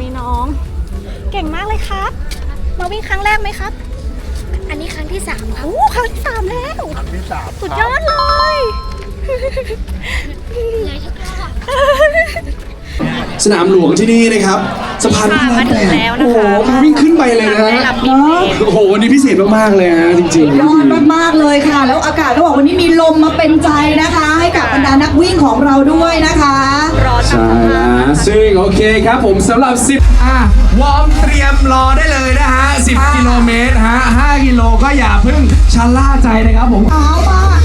มีน้อง เก่งมากเลยครับ มาวิ่งครั้งแรกไหมครับ อันนี้ครั้งที่สามครับโอ้ครั้งที่สามแล้วครั้งที่สามสุดยอดเลย เหนื่อยทุกรอบ สนามหลวงที่นี่นะครับสะพานพระรามแปดมาถึงแล้วนะคะโอ้โหมาวิ่งขึ้นไปเลยนะได้รับบินเองโอ้โหวันนี้พิเศษมากๆเลยฮะจริงๆ ยอดมาก ๆ เลยค่ะ แล้วอากาศระหว่างวันนี้มีลมมาเป็นใจนะคะ ให้กับบรรดานักวิ่งของเราด้วยนะคะร้อนใช่นะ ซึ่งโอเคครับผมสำหรับ 10อะวอร์มเตรียมรอได้เลยนะฮะ 10 กิโลเมตรฮะ 5 กิโลก็อย่าเพิ่งชะล่าใจนะครับผม เช้ามาก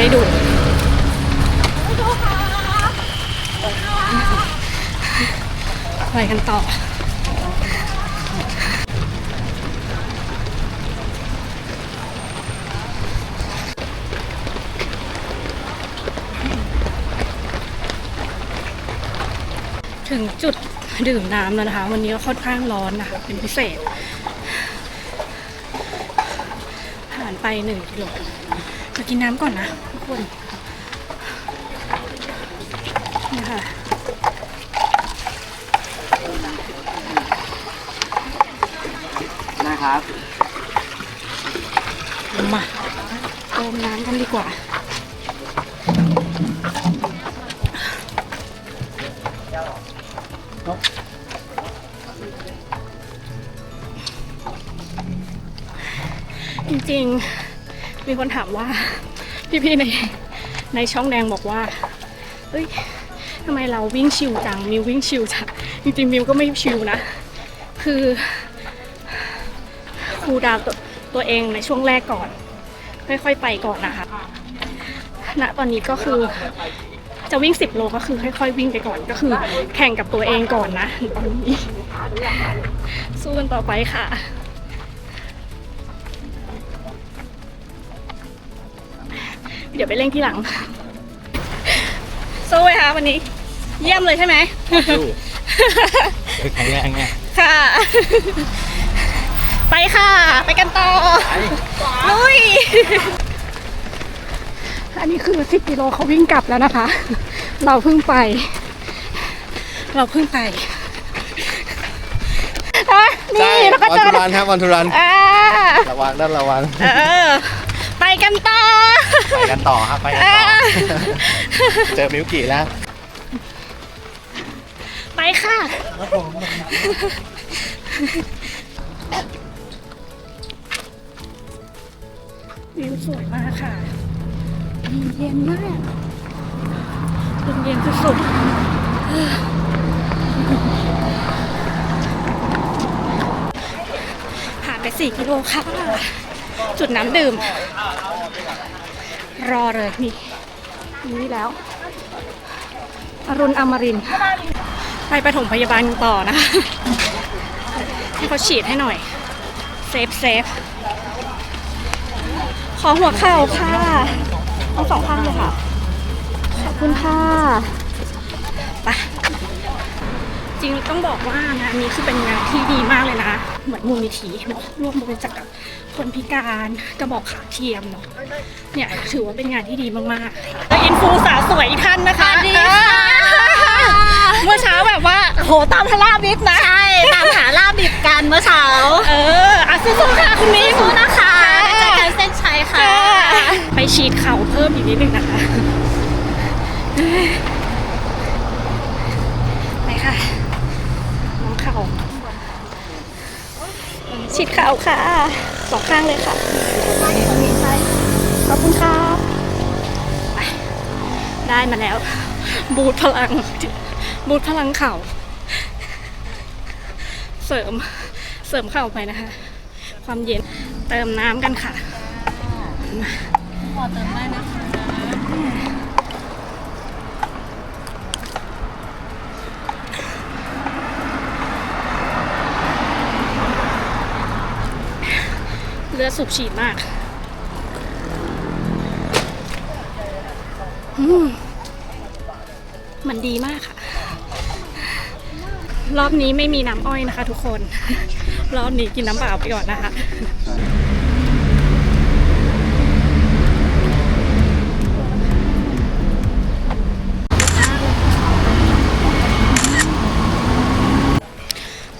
ให้ดูไปกันต่อถึงจุดดื่มน้ำแล้วนะคะ วันนี้ก็ค่อนข้างร้อนนะคะ เป็นพิเศษ ผ่านไปหนึ่งกิโลจะกินน้ำก่อนนะ คนนี่ค่ะนะครับมาเติมน้ำกันดีกว่าจริงๆ มีคนถามว่า พี่ๆในในช่องแดงบอกว่าเอ้ยทำไมเราวิ่งชิวจังมิววิ่งชิวจังจริงๆมิวก็ไม่ชิวนะ คือครูดาวตัวตัวเองในช่วงแรกก่อน ค่อยๆไปก่อนนะคะณตอนนี้ก็คือจะวิ่ง 10 โลก็คือค่อยๆวิ่งไปก่อนก็คือ แข่งกับตัวเองก่อนนะตอนนี้สู้กันต่อไปค่ะ เดี๋ยวไปเร่งที่หลังสู้ไหมคะวันนี้ เยี่ยมเลยใช่ไหมแข็งแรงไงค่ะ ไปค่ะ ไปกันต่อลุยอันนี้คือ 10กิโลเขาวิ่งกลับแล้วนะคะ เราเพิ่งไป เราเพิ่งไปอะนี่แล้วก็วันเจอทุรันครับวันทุรันอ่าระวังด้านระวังเออ ไปกันต่อ ไปกันต่อครับ ไปกันต่อ เจอมิวกี้แล้ว ไปค่ะ วิวสวยมากค่ะเย็นมากเย็นเย็นๆสุดๆผ่านไป4กิโลค่ะ จุดน้ำดื่ม รอเลยนี่นี่แล้ว อรุณอมรินไปประถมพยาบาลต่อนะคะให้เขาฉีดให้หน่อย เซฟเซฟขอหัวเข่าค่ะทั้งสองข้างเลยค่ะ ขอบคุณค่ะไป จริงต้องบอกว่างานนี้คือเป็นงานที่ดีมากเลยนะ เหมือนมูลนิธิเนาะร่วมบริจาคกับคนพิการกระบอกขาเทียมเนาะเนี่ยถือว่าเป็นงานที่ดีมากๆและอินฟูสาวสวยอีกท่านนะคะดีเมื่อเช้าแบบว่าโหตามทาราบิบนะใช่ตามหาลาบิบกันเมื่อเช้า เอออะสู้ๆค่ะคุณมิ้งสู้นะคะเจอกันเส้นชัยค่ะ ไปฉีดเข่าเพิ่มอีกนิดนึงนะคะไปค่ะ น้องเข่า ฉีดเข่าค่ะสองข้างเลยค่ะ ขอบคุณครับได้มาแล้ว บูทพลัง บูทพลังเข่า เสริมเสริมเข้าไปนะคะ ความเย็นเติมน้ำกันค่ะพอเติมได้นะคะเลือด สูบฉีดมากอืมมันดีมากค่ะ รอบนี้ไม่มีน้ำอ้อยนะคะ ทุกคน รอบนี้กินน้ำเปล่าไปก่อนนะคะ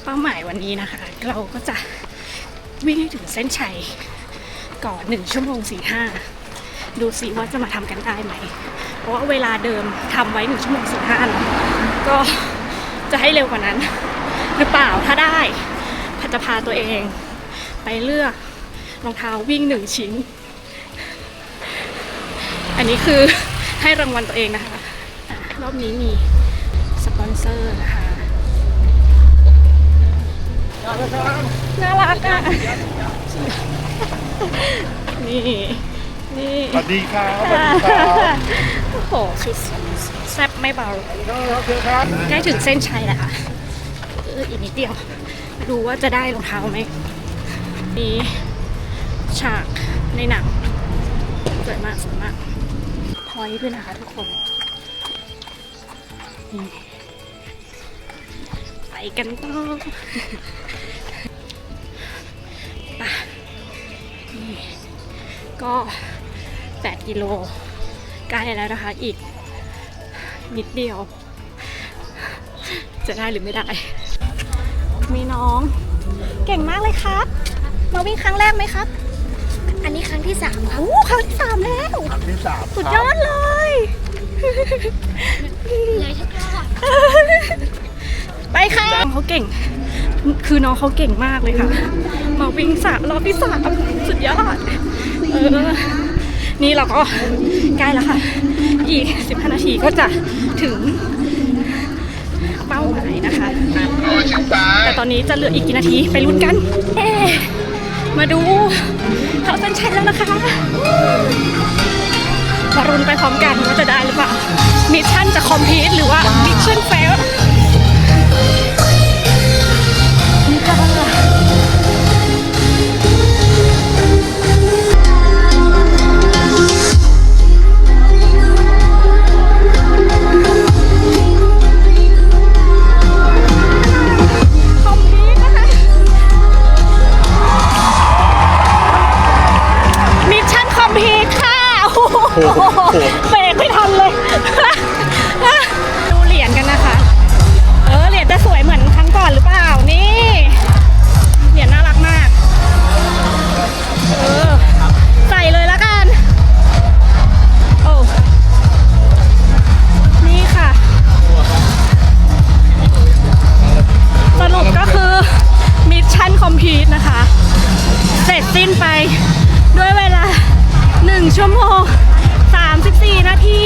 เป้าหมายวันนี้นะคะ เราก็จะ วิ่งให้ถึงเส้นชัยก่อนหนึ่งชั่วโมงสี่ห้าดูสิว่าจะมาทำกันได้ไหม เพราะว่าเวลาเดิมทำไว้หนึ่งชั่วโมงสี่ห้าก็จะให้เร็วกว่านั้น หรือเปล่าถ้าได้พัจะพาตัวเอง ไปเลือกรองเท้าวิ่งหนึ่งชิ้น อันนี้คือให้รางวัลตัวเองนะคะอะรอบนี้มีสปอนเซอร์นะคะ น่ารักอะ นี่ นี่ สวัสดีครับสวัสดีครับโอ้โหชุดแซ่บไม่เบา ใกล้ถึงเส้นชัยแล้วค่ะเอออีกนิดเดียว ดูว่าจะได้รองเท้าไหมมีฉากในหนังสวยมากสวยมากพอยด้วยนะคะทุกคนนี่ กันต่อไปนี่ก็ 8 กิโลใกล้แล้วนะคะ อีก นิดเดียว จะได้หรือไม่ได้ มีน้อง เก่งมากเลยครับ มาวิ่งครั้งแรกไหมครับ อันนี้ครั้งที่สามครับโอ้ครั้งที่สามแล้วครั้งที่สามสุดยอดเลยเลยทุกรอบไปค่ะน้ องเขาเก่ง คือน้องเขาเก่งมากเลยค่ะ มาวิ่งสามรอบที่สามสุดยอด เออ นี่เราก็ใกล้แล้วค่ะ อีก15นาทีก็จะถึงเป้าหมายนะคะแต่ตอนนี้จะเหลืออีกกี่นาทีไปลุ้นกัน เอ๊มาดูเขาเส้นชัยแล้วนะคะมารุนไปพร้อมกันว่าจะได้หรือเปล่ามิชชั่นจะคอมพลีทหรือว่ามิชชั่นเฟล ชั่วโมง 34 นาที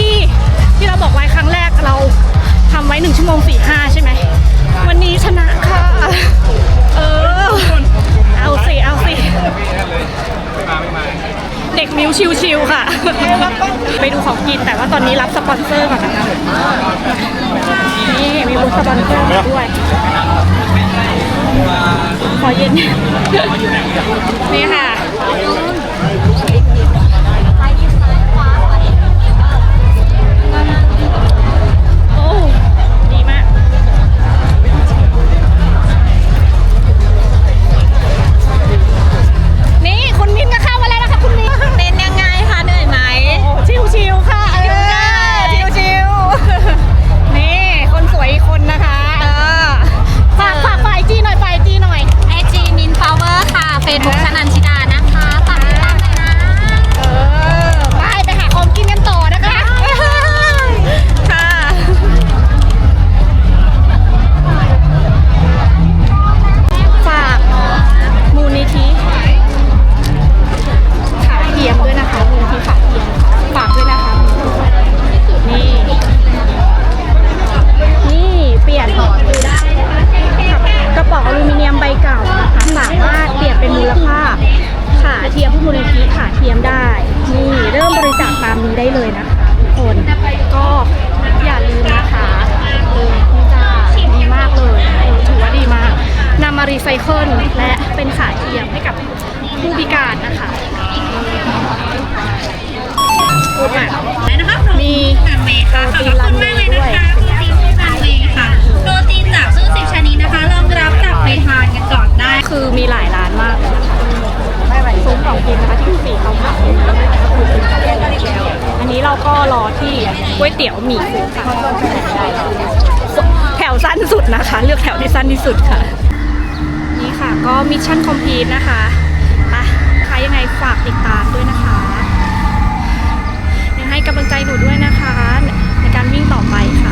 ที่เราบอกไว้ครั้งแรกเราทำไว้ 1 ชั่วโมง 45 ใช่ไหม วันนี้ชนะค่ะ เออ เอาสิ เอาสิ เด็กมิวชิวๆค่ะ ไปดูของกินแต่ว่าตอนนี้รับสปอนเซอร์ก่อนนะคะนี่มีบูธสปอนเซอร์ด้วยขอเย็น นี่ค่ะ ระป๋องอลูมิเนียมใบเก่านะคะสามารถเปลี่ยนเป็นมูลค่าขาเทียมผู้มูลนิธิขาเทียมได้ นี่เริ่มบริจาคตามนี้ได้เลยนะคะทุกคนก็อย่าลืมนะคะลืมที่ดีมากเลยถือว่าดีมากนำมารีไซเคิลและเป็นขาเทียมให้กับผู้พิการนะคะมีโปรตีนลันเวย์ด้วยโปรตีนจากชื่อสิบชนิดนะคะ ได้คือมีหลายร้านมากเลยนะคะซุ้มของกินนะคะที่สีเขาขาวอันนี้เราก็รอที่ก๋วยเตี๋ยวหมี่ฟูค่ะแถวสั้นสุดนะคะ เลือกแถวที่สั้นที่สุดค่ะ นี่ค่ะก็มิชชั่นคอมพลีทนะคะอะใครยังไงฝากติดตามด้วยนะคะยังให้กำลังใจหนูด้วยนะคะ ในการวิ่งต่อไปค่ะ